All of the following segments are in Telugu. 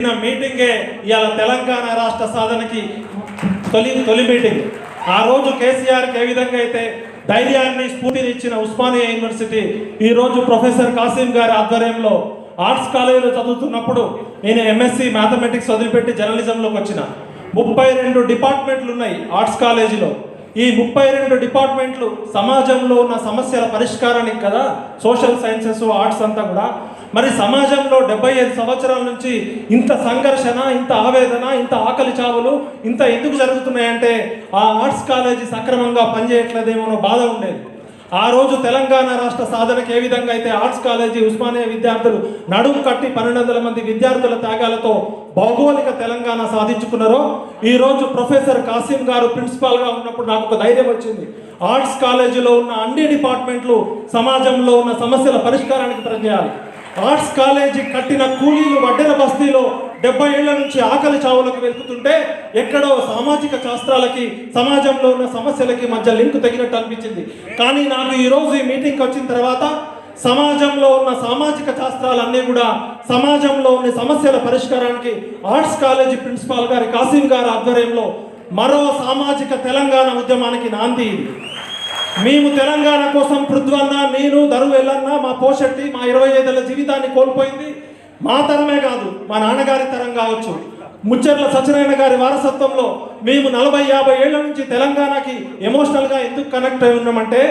మీటింగే ఇవాళ తెలంగాణ రాష్ట్ర సాధనకి తొలి తొలి మీటింగ్. ఆ రోజు కేసీఆర్కి ఏ విధంగా అయితే ధైర్యాన్ని స్ఫూర్తిని ఇచ్చిన ఉస్మానియా యూనివర్సిటీ ఈ రోజు ప్రొఫెసర్ కాసిం గారి ఆధ్వర్యంలో ఆర్ట్స్ కాలేజీలో చదువుతున్నప్పుడు నేను ఎంఎస్సి మ్యాథమెటిక్స్ వదిలిపెట్టి జర్నలిజంలోకి వచ్చిన. ముప్పై రెండు డిపార్ట్మెంట్లు ఉన్నాయి ఆర్ట్స్ కాలేజీలో. ఈ ముప్పై రెండు డిపార్ట్మెంట్లు సమాజంలో ఉన్న సమస్యల పరిష్కారానికి కదా సోషల్ సైన్సెస్ ఆర్ట్స్ అంతా కూడా మరి సమాజంలో డెబ్బై ఐదు సంవత్సరాల నుంచి ఇంత సంఘర్షణ ఇంత ఆవేదన ఇంత ఆకలి చావులు ఇంత ఎందుకు జరుగుతున్నాయంటే ఆ ఆర్ట్స్ కాలేజీ సక్రమంగా పనిచేయట్లేదేమో బాధ ఉండేది. ఆ రోజు తెలంగాణ రాష్ట్ర సాధనకు ఏ విధంగా అయితే ఆర్ట్స్ కాలేజీ ఉస్మానియా విద్యార్థులు నడుము కట్టి పన్నెండు వందల మంది విద్యార్థుల త్యాగాలతో భౌగోళిక తెలంగాణ సాధించుకున్నారో ఈ రోజు ప్రొఫెసర్ కాసిం గారు ప్రిన్సిపాల్గా ఉన్నప్పుడు నాకు ఒక ధైర్యం వచ్చింది. ఆర్ట్స్ కాలేజీలో ఉన్న అన్ని డిపార్ట్మెంట్లు సమాజంలో ఉన్న సమస్యల పరిష్కారానికి పనిచేయాలి. ఆర్ట్స్ కాలేజీ కట్టిన కూలీలు వడ్డెల బస్తీలో డెబ్బై ఏళ్ళ నుంచి ఆకలి చావులకు వెతుకుతుంటే ఎక్కడో సామాజిక శాస్త్రాలకి సమాజంలో ఉన్న సమస్యలకి మధ్య లింక్ తగినట్టు అనిపించింది. కానీ నాకు ఈరోజు ఈ మీటింగ్కి వచ్చిన తర్వాత సమాజంలో ఉన్న సామాజిక శాస్త్రాలన్నీ కూడా సమాజంలో ఉన్న సమస్యల పరిష్కారానికి ఆర్ట్స్ కాలేజీ ప్రిన్సిపాల్ గారి కాసిం గారి ఆధ్వర్యంలో మరో సామాజిక తెలంగాణ ఉద్యమానికి నాంది ఇది. మేము తెలంగాణ కోసం పృథ్వన్న నేను దరువు వెళ్ళన్న మా పోషట్టి మా ఇరవై ఐదేళ్ళ జీవితాన్ని కోల్పోయింది. మా తరమే కాదు మా నాన్నగారి తరం కావచ్చు. ముచ్చర్ల సత్యనారాయణ గారి వారసత్వంలో మేము నలభై యాభై ఏళ్ళ నుంచి తెలంగాణకి ఎమోషనల్గా ఎందుకు కనెక్ట్ అయి ఉన్నామంటే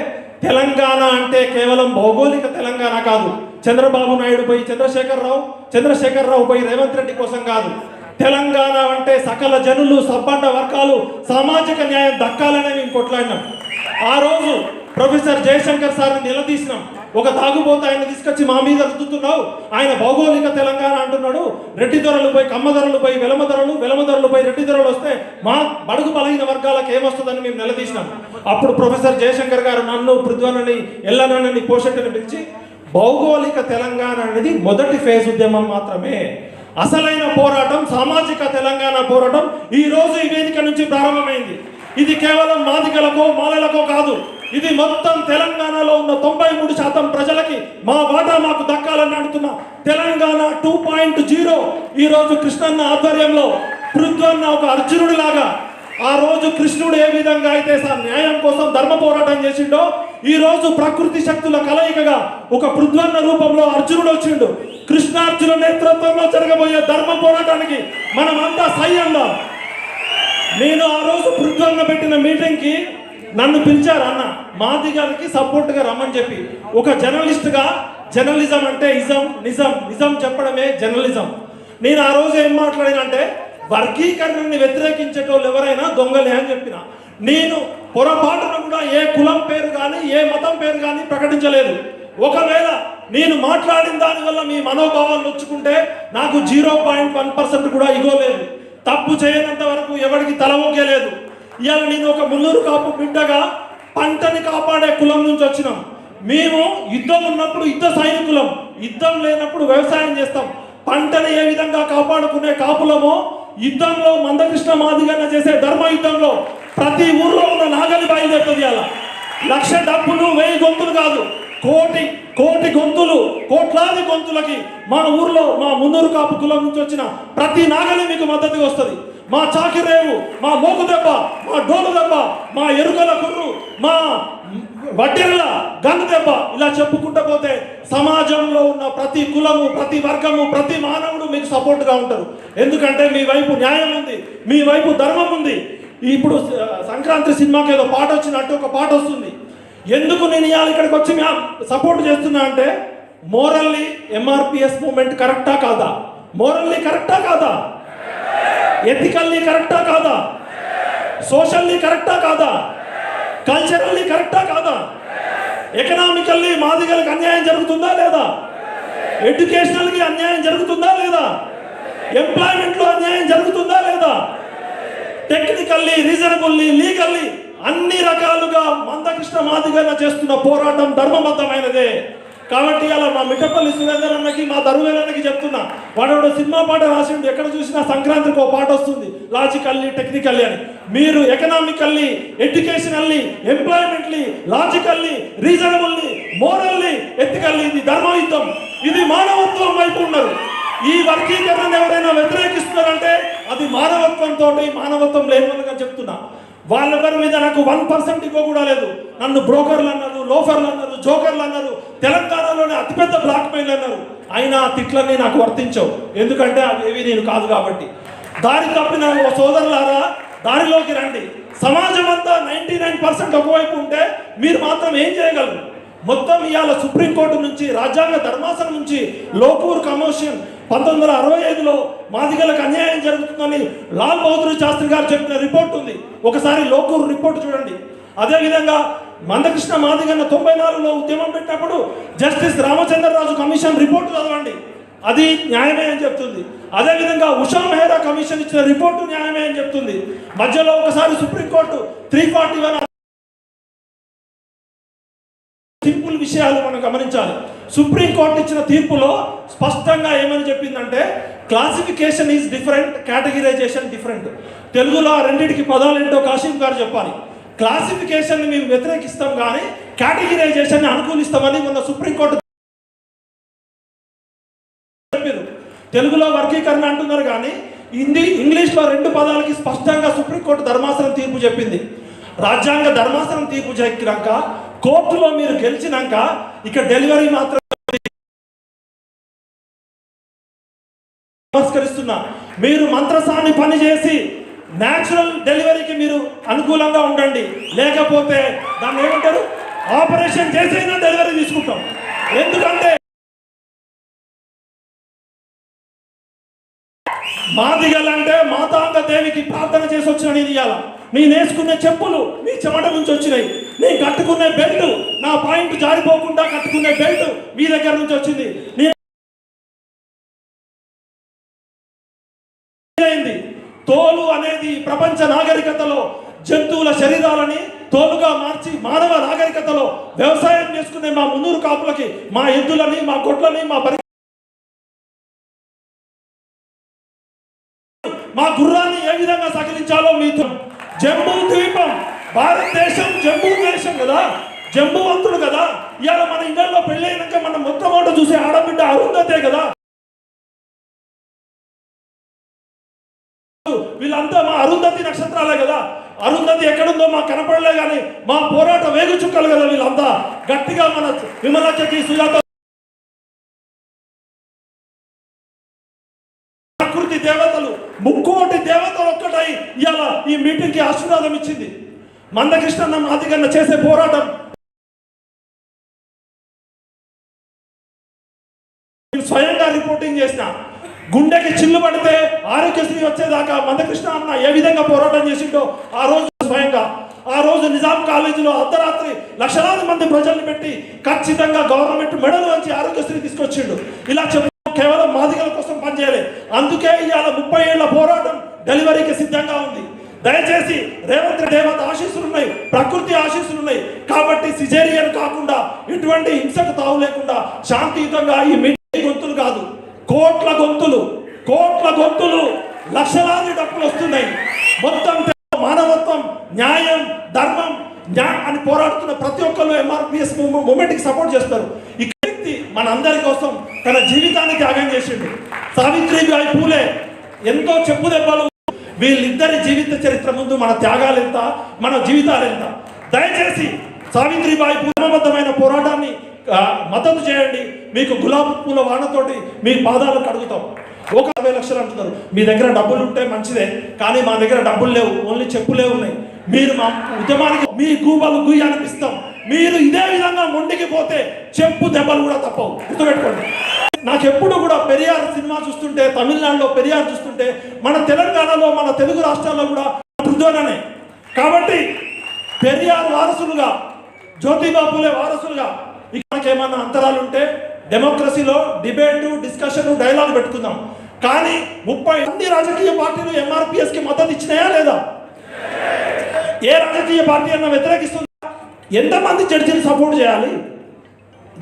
తెలంగాణ అంటే కేవలం భౌగోళిక తెలంగాణ కాదు. చంద్రబాబు నాయుడు పోయి చంద్రశేఖరరావు చంద్రశేఖరరావు పోయి రేవంత్ రెడ్డి కోసం కాదు. తెలంగాణ అంటే సకల జనులు సబ్బండ వర్గాలు సామాజిక న్యాయం దక్కాలని మేము కొట్లాడినాం. ఆ రోజు ప్రొఫెసర్ జయశంకర్ సార్ని నిలదీసినాం. ఒక తాగుబోత ఆయన తీసుకొచ్చి మా మీద రుద్దుతున్నావు. ఆయన భౌగోళిక తెలంగాణ అంటున్నాడు. రెడ్డి ధరలు పోయి కమ్మ ధరలు పోయి వెలమ ధరలు వెలమ ధరలు పోయి రెడ్డి ధరలు వస్తే మా బడుగు బలహీన వర్గాలకు ఏమొస్తుందని మేము నిలదీసినాం. అప్పుడు ప్రొఫెసర్ జయశంకర్ గారు నన్ను పృథ్వనని ఎల్లనని పోషెట్టని పిలిచి భౌగోళిక తెలంగాణ అనేది మొదటి ఫేజ్ ఉద్యమం మాత్రమే. అసలైన పోరాటం సామాజిక తెలంగాణ పోరాటం ఈ రోజు ఈ వేదిక నుంచి ప్రారంభమైంది. ఇది కేవలం మాదికలకో మాలలకో కాదు. ఇది మొత్తం తెలంగాణలో ఉన్న తొంభై మూడు శాతం ప్రజలకి మా వాటా మాకు దక్కాలని అడుగుతున్న తెలంగాణ టూ పాయింట్ జీరో ఈరోజు కృష్ణన్న ఆధ్వర్యంలో పృథ్వన్న ఒక అర్జునుడిలాగా ఆ రోజు కృష్ణుడు ఏ విధంగా అయితే సార్ న్యాయం కోసం ధర్మ పోరాటం చేసిండో ఈ రోజు ప్రకృతి శక్తుల కలయికగా ఒక పృథ్వన్న రూపంలో అర్జునుడు వచ్చిండు. కృష్ణార్జున నేతృత్వంలో జరగబోయే ధర్మ పోరాటానికి మనమంతా సై అందాం నేను ఆ రోజు పృథ్వన్న పెట్టిన మీటింగ్కి నన్ను పిలిచారు అన్న. మాది గారికి సపోర్ట్గా రమ్మని చెప్పి. ఒక జర్నలిస్ట్గా జర్నలిజం అంటే ఇజం నిజం నిజం చెప్పడమే జర్నలిజం. నేను ఆ రోజు ఏం మాట్లాడినంటే వర్గీకరణని వ్యతిరేకించేటోళ్ళు ఎవరైనా దొంగలే అని చెప్పిన. నేను పొరపాటున కూడా ఏ కులం పేరు కానీ ఏ మతం పేరు కానీ ప్రకటించలేదు. ఒకవేళ నేను మాట్లాడిన దానివల్ల మీ మనోభావాలు నొచ్చుకుంటే నాకు జీరో పాయింట్ వన్ పర్సెంట్ కూడా ఇవ్వలేదు. తప్పు చేయనంత వరకు ఎవరికి తల ఊకేలేదు ఇవాళ నేను ఒక ముల్లూరు కాపు బిడ్డగా పంటని కాపాడే కులం నుంచి వచ్చినాం. మేము యుద్ధం ఉన్నప్పుడు యుద్ధ సైనికులం. యుద్ధం లేనప్పుడు వ్యవసాయం చేస్తాం. పంటని ఏ విధంగా కాపాడుకునే కాపులమో యుద్ధంలో మందకృష్ణ మాదిగన్న చేసే ధర్మ యుద్ధంలో ప్రతి ఊర్లో ఉన్న నాగలి బయలుదేరుతుంది అలా లక్ష డబ్బులు వెయ్యి గొంతులు కాదు. కోటి కోటి గొంతులు కోట్లాది గొంతులకి మా ఊర్లో మా ముందూరు కాపు కులం నుంచి వచ్చిన ప్రతి నాగలి మీకు మద్దతుగా వస్తుంది. మా చాకిరేవు మా మోకు దెబ్బ మా డోలు దెబ్బ మా ఎరుకల కుర్రు మా వడ్డెర్ల గంగ దెబ్బ ఇలా చెప్పుకుంటూ పోతే సమాజంలో ఉన్న ప్రతి కులము ప్రతి వర్గము ప్రతి మానవుడు మీకు సపోర్ట్గా ఉంటారు. ఎందుకంటే మీ వైపు న్యాయం ఉంది మీ వైపు ధర్మం ఉంది. ఇప్పుడు సంక్రాంతి సినిమాకి ఏదో పాట వచ్చినట్టు ఒక పాట వస్తుంది. ఎందుకు నేను ఇవాళ ఇక్కడికి వచ్చి సపోర్ట్ చేస్తున్నా అంటే మోరల్లీ ఎంఆర్పిఎస్ మూమెంట్ కరెక్టా కాదా? మోరల్లీ కరెక్టా కాదా? ఎథికల్లీ కరెక్టా కాదా? సోషల్లీ కరెక్టా కాదా? కల్చరల్లీ కరెక్టా కాదా? ఎకనామికల్లీ మాదిగలకు అన్యాయం జరుగుతుందా లేదా? ఎడ్యుకేషనల్కి అన్యాయం జరుగుతుందా లేదా? ఎంప్లాయ్మెంట్లో అన్యాయం జరుగుతుందా లేదా? టెక్నికల్లీ రీజనబుల్లీ లీగల్లీ అన్ని రకాలుగా మందకృష్ణ మాదిగన చేస్తున్న పోరాటం ధర్మబద్ధమైనదే. కాబట్టి అలా మా మిట్టపల్లి సురేందర్ అన్నకి మా దరువేలన్నకి చెప్తున్నా. వాడు సినిమా పాట రాసిండు ఎక్కడ చూసినా సంక్రాంతికి ఒక పాట వస్తుంది. లాజికల్లీ టెక్నికల్లీ అని. మీరు economically educationally employmently logically reasonably morally ethically ఇది ధర్మయుద్ధం. ఇది మానవత్వం వైపు ఉన్నారు ఈ వర్గీకరణను ఎవరైనా వ్యతిరేకిస్తున్నారంటే అది మానవత్వంతో మానవత్వం లేని చెప్తున్నా. వాళ్ళెవరి మీద నాకు వన్ పర్సెంట్ ఇవ్వ కూడా లేదు. నన్ను బ్రోకర్లు అన్నారు లోఫర్లు అన్నారు జోకర్లు అన్నారు తెలంగాణలోనే అతిపెద్ద బ్లాక్ మెయిల్ అన్నారు. అయినా తిట్లన్నీ నాకు వర్తించవు. ఎందుకంటే అవి నేను కాదు కాబట్టి. దారి తప్పిన ఓ సోదరులారా దారిలోకి రండి. సమాజం అంతా నైంటీ నైన్ పర్సెంట్ ఒకవైపు ఉంటే మీరు మాత్రం ఏం చేయగలరు? మొత్తం ఇవాళ సుప్రీంకోర్టు నుంచి రాజ్యాంగ ధర్మాసనం నుంచి లోకూర్ కమోషన్ పంతొమ్మిది వందల అరవై ఐదులో మాదిగలకు అన్యాయం జరుగుతుందని లాల్ బహదూర్ శాస్త్రి గారు చెప్పిన రిపోర్ట్ ఉంది. ఒకసారి లోకూరు రిపోర్ట్ చూడండి. అదేవిధంగా మందకృష్ణ మాదిగన్న తొంభై నాలుగులో ఉద్యమం పెట్టినప్పుడు జస్టిస్ రామచంద్రరాజు కమిషన్ రిపోర్ట్ చదవండి. అది న్యాయమే అని చెప్తుంది. అదేవిధంగా ఉషా మెహ్రా కమిషన్ ఇచ్చిన రిపోర్టు న్యాయమే అని చెప్తుంది. మధ్యలో ఒకసారి supreme court three forty one simple విషయాలు మనం గమనించాలి. సుప్రీంకోర్టు ఇచ్చిన తీర్పులో స్పష్టంగా ఏమని చెప్పిందంటే classification is different categorization different తెలుగులో ఆ రెండింటికి పదాలు ఏంటో కాశీం గారు చెప్పాలి. క్లాసిఫికేషన్ మేము వ్యతిరేకిస్తాం కానీ కేటగిరైజేషన్ అనుకూలిస్తామని మొన్న సుప్రీంకోర్టు చెప్పారు. తెలుగులో వర్గీకరణ అంటున్నారు కానీ హిందీ ఇంగ్లీష్లో రెండు పదాలకి స్పష్టంగా సుప్రీంకోర్టు ధర్మాసనం తీర్పు చెప్పింది. రాజ్యాంగ ధర్మాసనం తీర్పు చెక్కినాక కోర్టులో మీరు గెలిచినాక ఇక డెలివరీ మాత్రం నమస్కరిస్తున్నా. మీరు మంత్రసాన్ని పనిచేసి న్యాచురల్ డెలివరీకి మీరు అనుకూలంగా ఉండండి. లేకపోతే దాన్ని ఏమంటారు? ఆపరేషన్ చేసైనా డెలివరీ తీసుకుంటాం. ఎందుకంటే మాదిగలంటే మాతాంగ దేవికి ప్రార్థన చేసి వచ్చిన నేను ఇవాళ నేను వేసుకునే చెప్పులు మీ చెమట నుంచి వచ్చినాయి. నేను కట్టుకునే బెల్ట్ నా పాయింట్ జారిపోకుండా కట్టుకునే బెల్ట్ మీ దగ్గర నుంచి వచ్చింది. ప్రపంచ నాగరికతలో జంతువుల శరీరాలని తోలుగా మార్చి మానవ నాగరికతలో వ్యవసాయం చేసుకునే మా మున్నూరు కాపులకి మా ఎద్దులని మా గొడ్లని మా పరి మా గుర్రాన్ని ఏ విధంగా సకిలించాలో మీతో జంబూ ద్వీపం భారతదేశం జంబూ దేశం కదా? జంబూవంతుడు కదా? ఇవాళ మన ఇళ్ళలో పెళ్ళైనాక మనం మొట్టమొదట చూసే ఆడబిడ్డ అరుంధతే కదా? వీళ్ళంతా మా అరుంధతి నక్షత్రాలే కదా. అరుంధతి ఎక్కడుందో మాకు కనపడలే కానీ మా పోరాట వేగు చుక్కలు కదా వీళ్ళంతా. గట్టిగా మన విమలచ్చకి సుజాత ప్రకృతి దేవతలు ముక్కోటి దేవతలు ఒక్కటై ఇవాళ ఈ మీటింగ్కి ఆశీర్వాదం ఇచ్చింది. మందకృష్ణ మాదిగన్న చేసే పోరాటం. స్వయంగా రిపోర్టింగ్ చేసిన. గుండెకి చిల్లు పడితే ఆరోగ్యశ్రీ వచ్చేదాకా మందకృష్ణ అన్న ఏ విధంగా పోరాటం చేసిండో ఆ రోజు స్వయంగా ఆ రోజు నిజాం కాలేజీలో అర్ధరాత్రి లక్షలాది మంది ప్రజల్ని పెట్టి ఖచ్చితంగా గవర్నమెంట్ మెడలు వచ్చి ఆరోగ్యశ్రీ తీసుకొచ్చిండు ఇలా చెప్పు కేవలం మాదిగల కోసం పనిచేయలే అందుకే ఇవాళ ముప్పై ఏళ్ళ పోరాటం డెలివరీకి సిద్ధంగా ఉంది దయచేసి రేవంత్ రెడ్డి దేవత ఆశీస్సులు ఉన్నాయి ప్రకృతి ఆశీస్సులు ఉన్నాయి కాబట్టి సిజేరియన్ కాకుండా ఎటువంటి హింసకు తావు లేకుండా శాంతియుతంగా ఈ మీటింగ్ గొంతులు కాదు కోట్ల గొంతులు కోట్ల గొంతులు లక్షలాది డబ్బులు వస్తున్నాయి మొత్తం మానవత్వం న్యాయం ధర్మం న్యా అని పోరాడుతున్న ప్రతి ఒక్కరు ఎంఆర్పిఎస్ మూమెంట్కి సపోర్ట్ చేస్తారు. ఇక వ్యక్తి మన అందరి కోసం తన జీవితాన్ని త్యాగం చేసిండు. సావిత్రిబాయి పూలే ఎంతో చెప్పు దెబ్బలు. వీళ్ళిద్దరి జీవిత చరిత్ర ముందు మన త్యాగాలు ఎంత మన జీవితాలు ఎంత. దయచేసి సావిత్రిబాయి పూర్వబద్ధమైన పోరాటాన్ని మద్దతు చేయండి. మీకు గులాబీ పూల వానతోటి మీ పాదాలు కడుగుతాం ఒక అరవై లక్షలు అంటున్నారు. మీ దగ్గర డబ్బులు ఉంటే మంచిదే కానీ మా దగ్గర డబ్బులు లేవు. ఓన్లీ చెప్పులే ఉన్నాయి. మీరు మా ఉద్యమానికి మీ గూబలు గుయ్య అనిపిస్తాం. మీరు ఇదే విధంగా మొండికి పోతే చెప్పు దెబ్బలు కూడా తప్పవు. గుర్తుపెట్టుకోండి. నాకు ఎప్పుడు కూడా పెరియార్ సినిమా చూస్తుంటే తమిళనాడులో పెరియార్ చూస్తుంటే మన తెలంగాణలో మన తెలుగు రాష్ట్రాల్లో కూడా బుద్ధోననే కాబట్టి పెరియార్ వారసులుగా జ్యోతిబాబులే వారసులుగా ఇక్కడ ఏమన్నా అంతరాలు ఉంటే డెమోక్రసీలో డిబేట్ డిస్కషన్ డైలాగ్ పెట్టుకుందాం. కానీ ముప్పై మంది రాజకీయ పార్టీలు ఎంఆర్పిఎస్కి మద్దతు ఇచ్చినాయా లేదా? ఏ రాజకీయ పార్టీ అన్న వ్యతిరేకిస్తుంది? ఎంతమంది జడ్జిని సపోర్ట్ చేయాలి?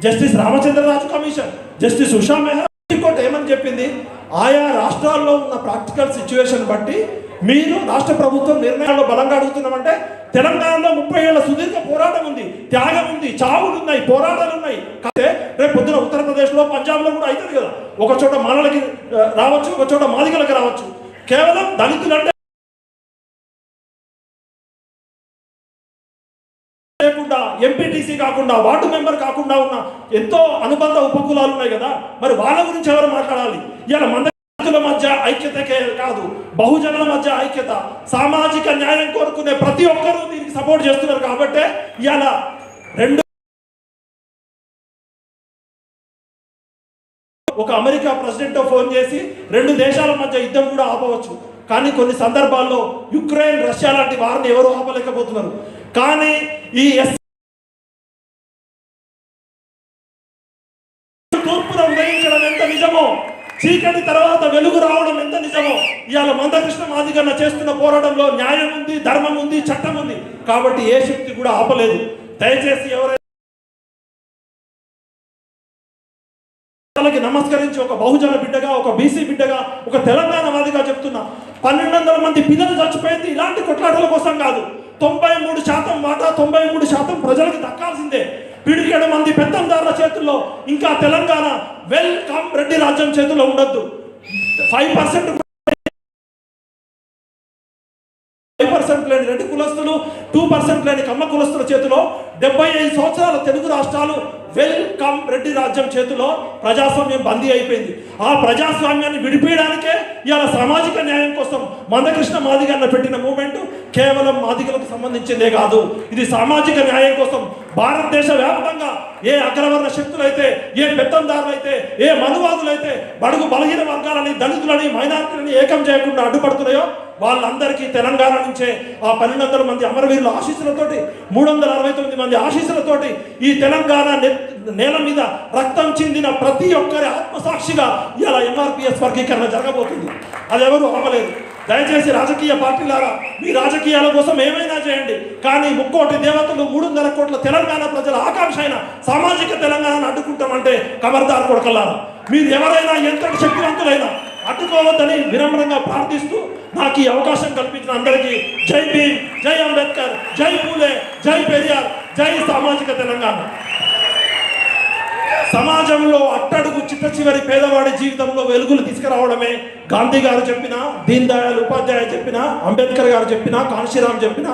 Justice Ramachandraraju commission justice Usha Mehra high court ఏమని చెప్పింది? ఆయా రాష్ట్రాల్లో ఉన్న ప్రాక్టికల్ సిచ్యువేషన్ బట్టి మీరు రాష్ట్ర ప్రభుత్వం నిర్ణయాల్లో బలంగా అడుగుతున్నామంటే తెలంగాణలో ముప్పై ఏళ్ళ సుదీర్ఘ పోరాటం ఉంది త్యాగం ఉంది చావులు ఉన్నాయి పోరాటాలు ఉన్నాయి కాదే రేపు పొద్దున ఉత్తరప్రదేశ్లో పంజాబ్లో కూడా అవుతుంది కదా. ఒక చోట మానలకి రావచ్చు ఒక చోట మాదిగలకి రావచ్చు. కేవలం దళితులంటే కాకుండా వార్డు మెంబర్ కాకుండా ఉన్న ఎంతో అనుబంధ ఉపకులాలు ఉన్నాయి కదా మరి వాళ్ళ గురించి ఎవరు మాట్లాడాలి? ఇలా మందల మధ్య ఐక్యతకే కాదు బహుజనుల మధ్య ఐక్యత సామాజిక న్యాయం కోరుకునే ప్రతి ఒక్కరూ దీనికి సపోర్ట్ చేస్తున్నారు కాబట్టి ఇలా రెండు ఒక అమెరికా ప్రెసిడెంట్ ఫోన్ చేసి రెండు దేశాల మధ్య యుద్ధం కూడా ఆపవచ్చు. కానీ కొన్ని సందర్భాల్లో యుక్రెయిన్ రష్యా లాంటి వారిని ఎవరు ఆపలేకపోతున్నారు. కానీ ఈ ఎస్ చీకటి తర్వాత వెలుగు రావడం ఎంత నిజమో? ఇవాళ మందకృష్ణ మాదిగన్న చేస్తున్న పోరాటంలో న్యాయం ఉంది ధర్మం ఉంది చట్టం ఉంది. కాబట్టి ఏ శక్తి కూడా ఆపలేదు. దయచేసి ఎవరైనా వాళ్ళకి నమస్కరించి ఒక బహుజన బిడ్డగా ఒక బీసీ బిడ్డగా ఒక తెలంగాణ వాదిగా చెప్తున్నా. పన్నెండు వందల మంది పిల్లలు చచ్చిపోయింది. ఇలాంటి కొట్లాటల కోసం కాదు. తొంభై మూడు శాతం వాటా తొంభై మూడు శాతం ప్రజలకు దక్కాల్సిందే. పిడికెడు మంది పెత్తందారుల చేతుల్లో ఇంకా తెలంగాణ వెల్కమ్ రెడ్డి రాజ్యం చేతుల్లో ఉండొద్దు. ఫైవ్ పర్సెంట్ ఫైవ్ పర్సెంట్ లేని రెడ్డి కులస్తులు టూ పర్సెంట్ లేని కమ్మ కులస్తుల చేతిలో డెబ్బై ఐదు సంవత్సరాల తెలుగు రాష్ట్రాలు వెల్కమ్ రెడ్డి రాజ్యం చేతిలో ప్రజాస్వామ్యం బందీ అయిపోయింది. ఆ ప్రజాస్వామ్యాన్ని విడిపించడానికే ఇవాళ సామాజిక న్యాయం కోసం మందకృష్ణ మాదిగన్న పెట్టిన మూమెంట్ కేవలం మాదిగలకు సంబంధించిందే కాదు. ఇది సామాజిక న్యాయం కోసం భారతదేశ వ్యాప్తంగా ఏ అగ్రవర్ణ శక్తులైతే ఏ పెత్తందారులైతే ఏ మనువాదులైతే బడుగు బలహీన వర్గాలని దళితులని మైనార్టీలని ఏకం చేయకుండా అడ్డుపడుతున్నాయో వాళ్ళందరికీ తెలంగాణ నుంచే ఆ పన్నెండు వందల మంది అమరవీరుల ఆశీస్సులతోటి మూడు వందల అరవై తొమ్మిది మంది ఆశీస్సులతోటి ఈ తెలంగాణ నేల మీద రక్తం చెందిన ప్రతి ఒక్కరి ఆత్మసాక్షిగా ఇలా ఎంఆర్పిఎస్ వర్గీకరణ జరగబోతుంది. అది ఎవరు ఆపలేదు. దయచేసి రాజకీయ పార్టీలారా మీ రాజకీయాల కోసం ఏమైనా చేయండి. కానీ ముక్కోటి దేవతలు మూడున్నర కోట్ల తెలంగాణ ప్రజల ఆకాంక్ష అయిన సామాజిక తెలంగాణను అడ్డుకుంటామంటే కమర్దార్ కొడకల్లారా. మీరు ఎవరైనా ఎంతటి శక్తివంతులైనా అడ్డుకోవద్దని వినమ్రంగా ప్రార్థిస్తూ నాకు ఈ అవకాశం కల్పించిన అందరికీ జై భీమ్ జై అంబేద్కర్ జై పూలే జై పెరియార్ జై సామాజిక తెలంగాణ. సమాజంలో అట్టడుగు చిట్ట చివరి పేదవాడి జీవితంలో వెలుగులు తీసుకురావడమే గాంధీ గారు చెప్పిన దీన్ దయాళ్ ఉపాధ్యాయ చెప్పిన అంబేద్కర్ గారు చెప్పిన కాంశీరామ్ చెప్పిన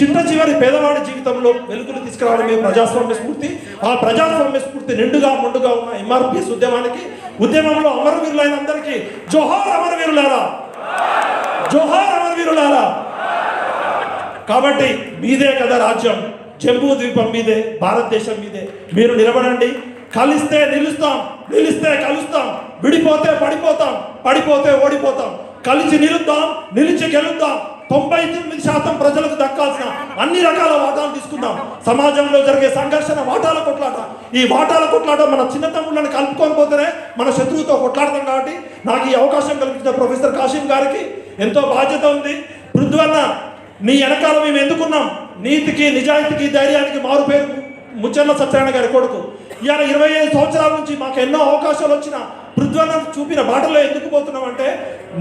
చిట్ట చివరి పేదవాడి జీవితంలో వెలుగులు తీసుకురావడమే ప్రజాస్వామ్య స్ఫూర్తి. ఆ ప్రజాస్వామ్య స్ఫూర్తి నిండుగా ముండుగా ఉన్న ఎంఆర్పిఎస్ ఉద్యమానికి ఉద్యమంలో అమరవీరులైన అందరికీ జోహార్ అమరవీరులారా? జోహార్ అమరవీరులారా? కాబట్టి మీదే కదా రాజ్యం. జంబూ ద్వీపం మీదే భారతదేశం మీదే. మీరు నిలబడండి. కలిస్తే నిలుస్తాం నిలిస్తే కలుస్తాం. విడిపోతే పడిపోతాం పడిపోతే ఓడిపోతాం. కలిసి నిలుద్దాం నిలిచి గెలుద్దాం. తొంభై తొమ్మిది శాతం ప్రజలకు దక్కాల్సిన అన్ని రకాల వాటాలు తీసుకుందాం. సమాజంలో జరిగే సంఘర్షణ వాటాల కొట్లాట. ఈ వాటాల కొట్లాట మన చిన్న తమ్ముళ్ళని కలుపుకొని పోతేనే మన శత్రువుతో కొట్లాడతాం కాబట్టి నాకు ఈ అవకాశం కల్పించిన ప్రొఫెసర్ కాశీం గారికి ఎంతో బాధ్యత ఉంది. పృథ్వన్న నీ వెనకాల మేము ఎందుకున్నాం? నీతికి నిజాయితీకి ధైర్యానికి మారు పేరు ముచ్చర్ల సత్యనారాయణ గారి కొడుకు. ఇవాళ ఇరవై ఐదు సంవత్సరాల నుంచి మాకు ఎన్నో అవకాశాలు వచ్చిన పృథ్వన్న చూపిన బాటలో ఎందుకు పోతున్నాం అంటే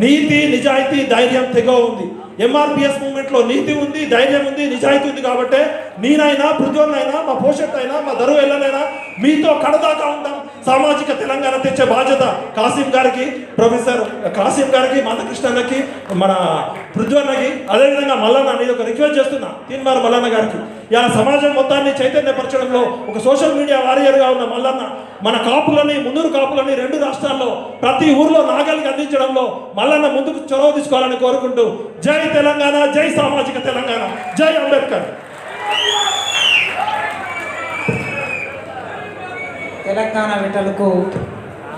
నీతి నిజాయితీ ధైర్యం తెగ ఉంది. ఎంఆర్పిఎస్ మూమెంట్లో నీతి ఉంది ధైర్యం ఉంది నిజాయితీ ఉంది కాబట్టి నేనైనా పృథ్వన్నైనా మా పోషట్ అయినా మా దరువు ఎల్లనైనా మీతో కడదాకా ఉంటాం సామాజిక తెలంగాణ తెచ్చే బాధ్యత కాసిం గారికి ప్రొఫెసర్ కాసిం గారికి మందకృష్ణన్నకి మన పృథ్వన్నకి అదేవిధంగా మల్లన్న నేను ఒక రిక్వెస్ట్ చేస్తున్నా తీన్మార్ మల్లన్న గారికి. ఇలా సమాజం మొత్తాన్ని చైతన్యపరచడంలో ఒక సోషల్ మీడియా వారియర్గా ఉన్న మల్లన్న మన కాపులని మున్నూరు కాపులని రెండు రాష్ట్రాల్లో ప్రతి ఊర్లో నాగలికి అందించడంలో మల్లన్న ముందుకు చొరవ తీసుకోవాలని కోరుకుంటూ జై తెలంగాణ జై సామాజిక తెలంగాణ జై అంబేద్కర్. తెలంగాణ విటలకు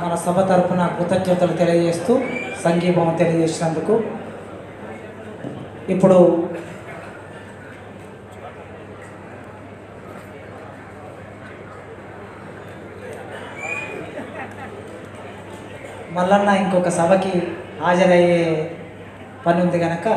మన సభ తరఫున కృతజ్ఞతలు తెలియజేస్తూ సంఘీభావం తెలియజేసినందుకు ఇప్పుడు మల్లన్న ఇంకొక సభకి హాజరయ్యే పని ఉంది కనుక